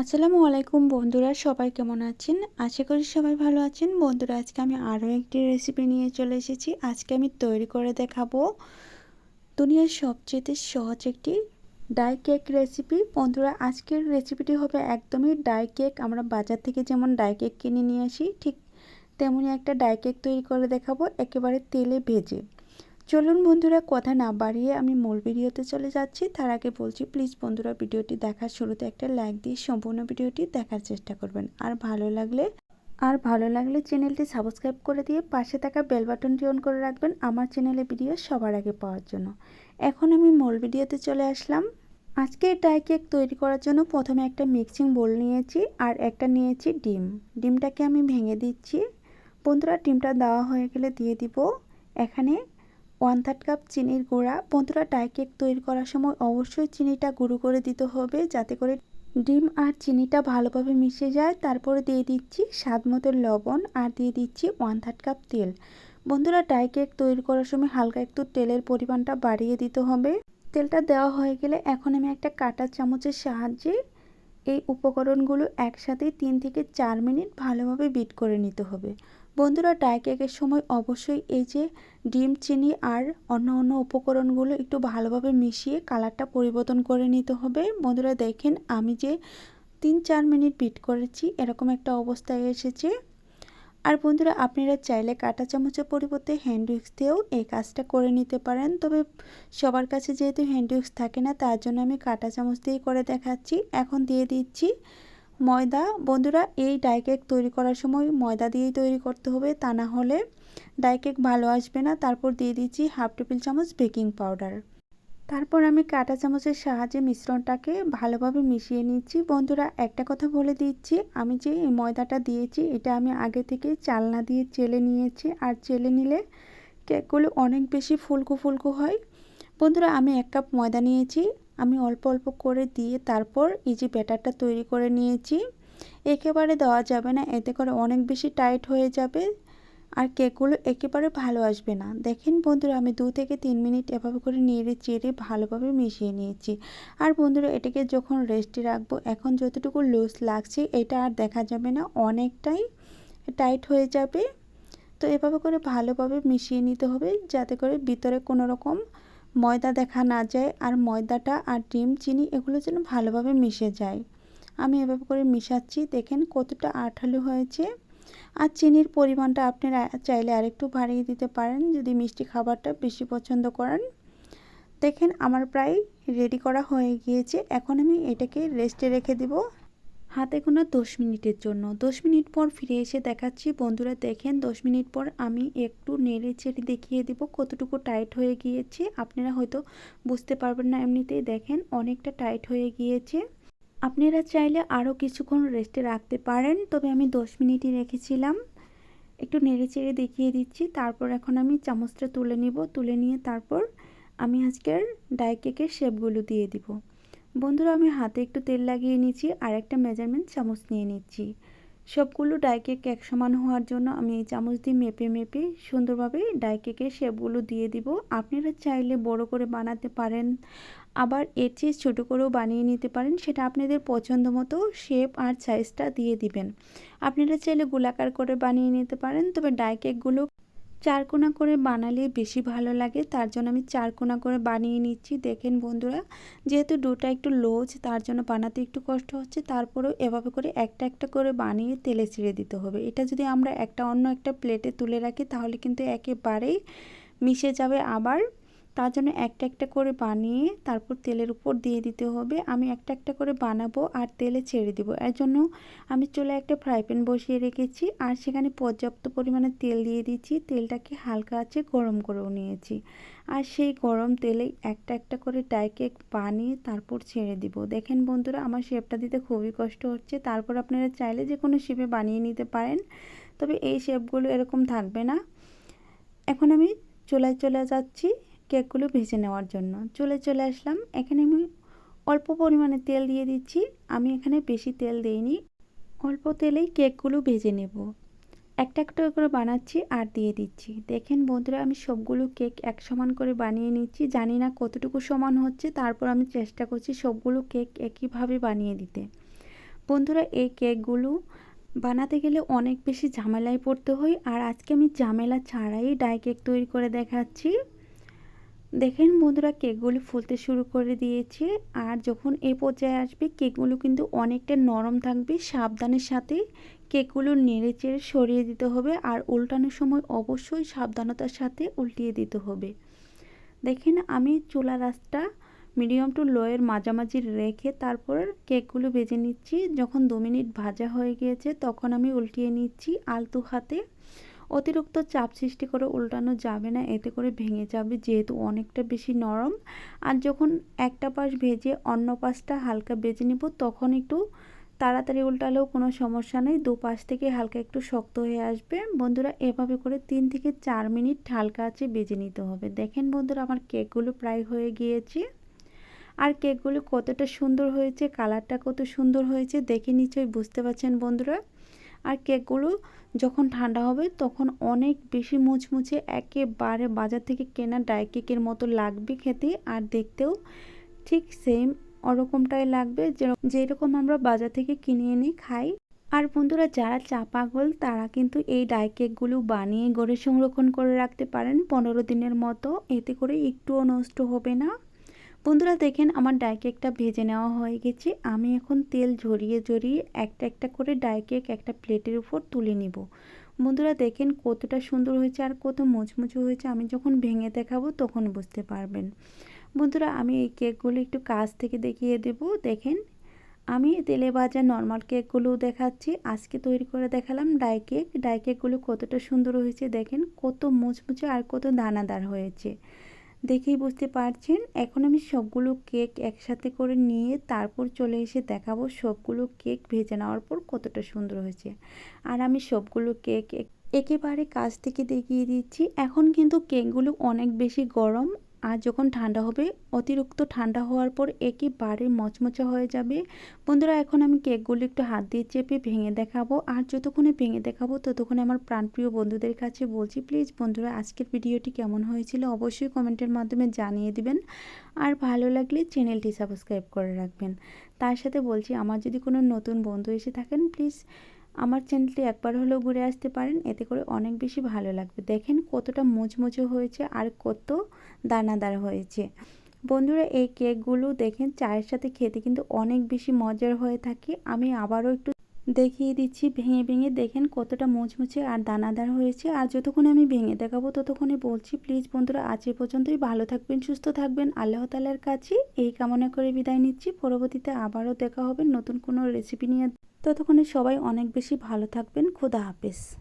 আসসালামু আলাইকুম বন্ধুরা, সবাই কেমন আছেন? আশা করি সবাই ভালো আছেন। বন্ধুরা, আজকে আমি আরও একটি রেসিপি নিয়ে চলে এসেছি। আজকে আমি তৈরি করে দেখাবো দুনিয়ার সবচেয়ে সহজ একটি ডাই কেক রেসিপি বন্ধুরা, আজকের রেসিপিটি হবে একদমই ডাই কেক। আমরা বাজার থেকে যেমন ডাই কেক কিনে নিয়ে আসি, ঠিক তেমনই একটা ডাই কেক তৈরি করে দেখাবো। একেবারে তেলে ভেজে। চলুন বন্ধুরা, কথা না বাড়িয়ে আমি মূল ভিডিওতে চলে যাচ্ছি। তার আগে বলছি প্লিজ বন্ধুরা, ভিডিওটি দেখার শুরুতে একটা লাইক দিয়ে সম্পূর্ণ ভিডিওটি দেখার চেষ্টা করবেন। আর ভালো লাগলে, আর ভালো লাগলে চ্যানেলটি সাবস্ক্রাইব করে দিয়ে পাশে থাকা বেল বাটনটি অন করে রাখবেন আমার চ্যানেলে ভিডিও সবার আগে পাওয়ার জন্য। এখন আমি মূল ভিডিওতে চলে আসলাম। আজকে ডাই কেক তৈরি করার জন্য প্রথমে একটা মিক্সিং বোল নিয়েছি আর একটা নিয়েছি ডিম। ডিমটাকে আমি ভেঙে দিচ্ছি। বন্ধুরা, ডিমটা দেওয়া হয়ে গেলে দিয়ে দিব। এখানে ওয়ান থার্ড কাপ চিনির গুঁড়া, বন্ধুরা ডাই কেক তৈরি করার সময় অবশ্যই চিনিটা গুঁড়ো করে দিতে হবে যাতে করে ডিম আর চিনিটা ভালোভাবে মিশে যায়। তারপরে দিয়ে দিচ্ছি স্বাদ মতো লবণ আর দিয়ে দিচ্ছি ওয়ান থার্ড কাপ তেল। বন্ধুরা ডাই কেক তৈরি করার সময় হালকা একটু তেলের পরিমাণটা বাড়িয়ে দিতে হবে। তেলটা দেওয়া হয়ে গেলে এখন আমি একটা কাটা চামচের সাহায্যে এই উপকরণগুলো একসাথে তিন থেকে চার মিনিট ভালোভাবে বিট করে নিতে হবে। বন্ধুরা ডাই কেকের সময় অবশ্যই এই যে ডিম, চিনি আর অন্য অন্য উপকরণগুলো একটু ভালোভাবে মিশিয়ে কালারটা পরিবর্তন করে নিতে হবে। বন্ধুরা দেখেন, আমি যে তিন চার মিনিট বিট করেছি, এরকম একটা অবস্থায় এসেছে। আর বন্ধুরা, আপনারা চাইলে কাঁটা চামচের পরিবর্তে হ্যান্ড উইক্স দিয়েও এই কাজটা করে নিতে পারেন। তবে সবার কাছে যেহেতু হ্যান্ড উইক্স থাকে না, তার জন্য আমি কাঁটা চামচ দিয়েই করে দেখাচ্ছি। এখন দিয়ে দিচ্ছি ময়দা। বন্ধুরা, এই ডাই কেক তৈরি করার সময় ময়দা দিয়েই তৈরি করতে হবে। তা না হলে ডাই কেক ভালো আসবে না। তারপর দিয়ে দিচ্ছি হাফ টেবিল চামচ বেকিং পাউডার। তারপর আমি কাঁটা চামচের সাহায্যে মিশ্রণটাকে ভালোভাবে মিশিয়ে নিচ্ছি। বন্ধুরা, একটা কথা বলে দিচ্ছি। আমি যে এই ময়দাটা দিয়েছি, এটা আমি আগে থেকে চালনা দিয়ে চেলে নিয়েছি। আর চেলে নিলে কেকগুলো অনেক বেশি ফুলকো ফুলকো হয়। বন্ধুরা, আমি এক কাপ ময়দা নিয়েছি। আমি অল্প অল্প করে দিয়ে তারপর এই যে ব্যাটারটা তৈরি করে নিয়েছি। একেবারে দেওয়া যাবে না, এতে করে অনেক বেশি টাইট হয়ে যাবে আর কেকগুলো একেবারে ভালো আসবে না। দেখেন বন্ধুরা, আমি দু থেকে তিন মিনিট এভাবে করে নেড়ে চেড়ে ভালোভাবে মিশিয়ে নিয়েছি। আর বন্ধুরা, এটাকে যখন রেস্টে রাখব, এখন যতটুকু লুজ লাগছে, এটা আর দেখা যাবে না, অনেকটাই টাইট হয়ে যাবে। তো এভাবে করে ভালোভাবে মিশিয়ে নিতে হবে, যাতে করে ভিতরে কোনো রকম ময়দা দেখা না যায় আর ময়দাটা আর ডিম, চিনি এগুলো যেন ভালোভাবে মিশে যায়। আমি এভাবে করে মিশাচ্ছি, দেখেন কতটা আঠালো হয়েছে। আর চিনির পরিমাণটা আপনারা চাইলে আরেকটু বাড়িয়ে দিতে পারেন, যদি মিষ্টি খাবারটা বেশি পছন্দ করেন। দেখেন আমার প্রায় রেডি করা হয়ে গিয়েছে, এখন আমি এটাকে রেস্টে রেখে দিব। হাতে গোনা দশ মিনিটের জন্য। দশ মিনিট পর ফিরে এসে দেখাচ্ছি, বন্ধুরা, দেখেন, দশ মিনিট পর আমি একটু নেড়ে চেড়ে দেখিয়ে দিব কতটুকু টাইট হয়ে গিয়েছে। আপনারা হয়তো বুঝতে পারবেন না এমনিতেই। দেখেন, অনেকটা টাইট হয়ে গিয়েছে। আপনারা চাইলে আরও কিছুক্ষণ রেস্টে রাখতে পারেন। তবে আমি দশ মিনিটই রেখেছিলাম। একটু নেড়ে চেড়ে দেখিয়ে দিচ্ছি। তারপর এখন আমি চামচটা তুলে নিব। তুলে নিয়ে তারপর আমি আজকের ডাই কেকের শেপগুলো দিয়ে দিব। বন্ধুরা, আমি হাতে একটু তেল লাগিয়ে নিচ্ছি আর একটা মেজারমেন্ট চামচ নিয়ে নিচ্ছি। সবগুলো ডাই কেক এক সমান হওয়ার জন্য আমি এই চামচ দিয়ে মেপে মেপে সুন্দরভাবে ডাই কেকের শেপগুলো দিয়ে দিব। আপনারা চাইলে বড় করে বানাতে পারেন, আবার এর চেয়ে ছোটো করেও বানিয়ে নিতে পারেন, সেটা আপনাদের পছন্দ মতো শেপ আর সাইজটা দিয়ে দিবেন। আপনারা চাইলে গোলাকার করে বানিয়ে নিতে পারেন, তবে ডাই কেকগুলো চারকোনা করে বানালে বেশি ভালো লাগে, তার জন্য আমি চারকোনা করে বানিয়ে নিচ্ছি। দেখেন বন্ধুরা, যেহেতু ডোটা একটু লোজ, তার জন্য বানাতে একটু কষ্ট হচ্ছে, তারপরেও এভাবে করে একটা একটা করে বানিয়ে তেলে ছিঁড়ে দিতে হবে। এটা যদি আমরা একটা অন্য একটা প্লেটে তুলে রাখি, তাহলে কিন্তু একেবারেই মিশে যাবে আবার তার জন্য একটা একটা করে বানিয়ে তারপর তেলের উপর দিয়ে দিতে হবে। আমি একটা একটা করে বানাবো আর তেলে ছেড়ে দিব। এর জন্য আমি চলে একটা ফ্রাই প্যান বসিয়ে রেখেছি আর সেখানে পর্যাপ্ত পরিমাণে তেল দিয়ে দিচ্ছি তেলটাকে হালকা আছে গরম করেও নিয়েছি। আর সেই গরম তেলে একটা একটা করে ডাই কেক বানিয়ে তারপর ছেড়ে দিব। দেখেন বন্ধুরা, আমার শেপটা দিতে খুবই কষ্ট হচ্ছে। তারপর আপনারা চাইলে যে কোনো শেপে বানিয়ে নিতে পারেন। তবে এই শেপগুলো এরকম থাকবে না। এখন আমি চুলায় চলে যাচ্ছি। কেকগুলো ভেজে নেওয়ার জন্য। চলে চলে আসলাম। এখানে আমি অল্প পরিমাণে তেল দিয়ে দিচ্ছি। আমি এখানে বেশি তেল দিইনি। অল্প তেলেই কেকগুলো ভেজে নেব। একটা একটা করে বানাচ্ছি আর দিয়ে দিচ্ছি। দেখেন বন্ধুরা, আমি সবগুলো কেক এক সমান করে বানিয়ে নিচ্ছি। জানি না কতটুকু সমান হচ্ছে। তারপর আমি চেষ্টা করছি সবগুলো কেক একইভাবে বানিয়ে দিতে। বন্ধুরা, এই কেকগুলো বানাতে গেলে অনেক বেশি ঝামেলায় পড়তে হয়। আর আজকে আমি ঝামেলা ছাড়াই ডাই কেক তৈরি করে দেখাচ্ছি। দেখেন বন্ধুরা, কেকগুলো ফুলতে শুরু করে দিয়েছে। আর যখন এ পর্যায়ে আসবে, কেকগুলো কিন্তু অনেকটা নরম থাকবে। সাবধানের সাথে কেকগুলো নেড়ে চেড়ে সরিয়ে দিতে হবে। আর উল্টানোর সময় অবশ্যই সাবধানতার সাথে উল্টিয়ে দিতে হবে। দেখেন, আমি চুলা রাসটা মিডিয়াম টু লোয়ের মাঝামাঝি রেখে তারপর কেকগুলো ভেজে নিচ্ছি। যখন দু মিনিট ভাজা হয়ে গিয়েছে, তখন আমি উল্টিয়ে নিচ্ছি আলতু হাতে। অতিরিক্ত চাপ সৃষ্টি করে উল্টানো যাবে না, এতে করে ভেঙে যাবে যেহেতু অনেকটা বেশি নরম। আর যখন একটা পাশ ভেজে অন্য পাশটা হালকা ভেজে নিব, তখন একটু তাড়াতাড়ি উল্টালেও কোনো সমস্যা নেই। দু পাশ থেকে হালকা একটু শক্ত হয়ে আসবে। বন্ধুরা, এভাবে করে তিন থেকে চার মিনিট হালকা আছে বেজে নিতে হবে। দেখেন বন্ধুরা, আমার কেকগুলো প্রায় হয়ে গিয়েছে। আর কেকগুলো কতটা সুন্দর হয়েছে, কালারটা কত সুন্দর হয়েছে, দেখে নিশ্চয়ই বুঝতে পারছেন বন্ধুরা। আর কেকগুলো যখন ঠান্ডা হবে তখন অনেক বেশি মুচমুচে একেবারে বাজার থেকে কেনা ডাই কেকের মতো লাগবে খেতে আর দেখতেও ঠিক সেম ওরকমটাই লাগবে যেরকম আমরা বাজার থেকে কিনে এনে খাই। আর বন্ধুরা, যারা চা পাগল, তারা কিন্তু এই ডাই কেকগুলো বানিয়ে গড়ে সংরক্ষণ করে রাখতে পারেন পনেরো দিনের মতো। এতে করে একটুও নষ্ট হবে না। বন্ধুরা দেখেন আমার ডাই কেকটা ভেজে নেওয়া হয়ে গেছে। আমি এখন তেল ঝরিয়ে ঝরিয়ে একটা একটা করে ডাই কেক একটা প্লেটের উপর তুলে নিব। বন্ধুরা দেখেন কতটা সুন্দর হয়েছে আর কত মুচমুচে হয়েছে। আমি যখন ভেঙে দেখাবো তখন বুঝতে পারবেন। বন্ধুরা আমি এই কেকগুলো একটু কাছ থেকে দেখিয়ে দেব। দেখেন আমি তেলে ভাজা নর্মাল কেকগুলোও দেখাচ্ছি। আজকে তৈরি করে দেখালাম ডাই কেক। ডাই কেকগুলো কতটা সুন্দর হয়েছে দেখেন। কত মুচমুচে আর কত দানাদার হয়েছে। দেখেই বুঝতে পারছেন। এখন আমি সবগুলো কেক একসাথে করে নিয়ে তারপর চলে এসে দেখাবো সবগুলো কেক ভেজে নেওয়ার পর কতটা সুন্দর হয়েছে। আর আমি সবগুলো কেক একেবারে কাছ থেকে দেখিয়ে দিচ্ছি। এখন কিন্তু কেকগুলো অনেক বেশি গরম আর যখন ঠান্ডা হবে, অতিরিক্ত ঠান্ডা হওয়ার পর একেবারে মচমচা হয়ে যাবে। বন্ধুরা, এখন আমি কেকগুলো একটু হাত দিয়ে চেপে ভেঙে দেখাবো। আর যতক্ষণে ভেঙে দেখাবো, ততক্ষণে আমার প্রাণপ্রিয় বন্ধুদের কাছে বলছি, প্লিজ বন্ধুরা, আজকের ভিডিওটি কেমন হয়েছিল অবশ্যই কমেন্টের মাধ্যমে জানিয়ে দিবেন। আর ভালো লাগলে চ্যানেলটি সাবস্ক্রাইব করে রাখবেন। তার সাথে বলছি, আমার যদি কোনো নতুন বন্ধু এসে থাকেন, প্লিজ আমার চ্যানেলটি একবার হলেও ঘুরে আসতে পারেন, এতে করে অনেক বেশি ভালো লাগবে। দেখেন কতটা মুচমুচে হয়েছে আর কত দানাদার হয়েছে। বন্ধুরা, এই কেকগুলো দেখেন, চায়ের সাথে খেতে কিন্তু অনেক বেশি মজার হয়ে থাকে। আমি আবারও একটু দেখিয়ে দিচ্ছি, ভেঙে ভেঙে দেখেন কতটা মুচমুচে আর দানাদার হয়েছে। আর যতক্ষণ আমি ভেঙে দেখাবো, ততক্ষণে বলছি, প্লিজ বন্ধুরা, আজ এ পর্যন্তই। ভালো থাকবেন, সুস্থ থাকবেন। আল্লাহ তালার কাছে এই কামনা করে বিদায় নিচ্ছি। পরবর্তীতে আবারও দেখা হবে নতুন কোনো রেসিপি নিয়ে। ততক্ষণে সবাই অনেক বেশি ভালো থাকবেন। খোদা হাফেজ।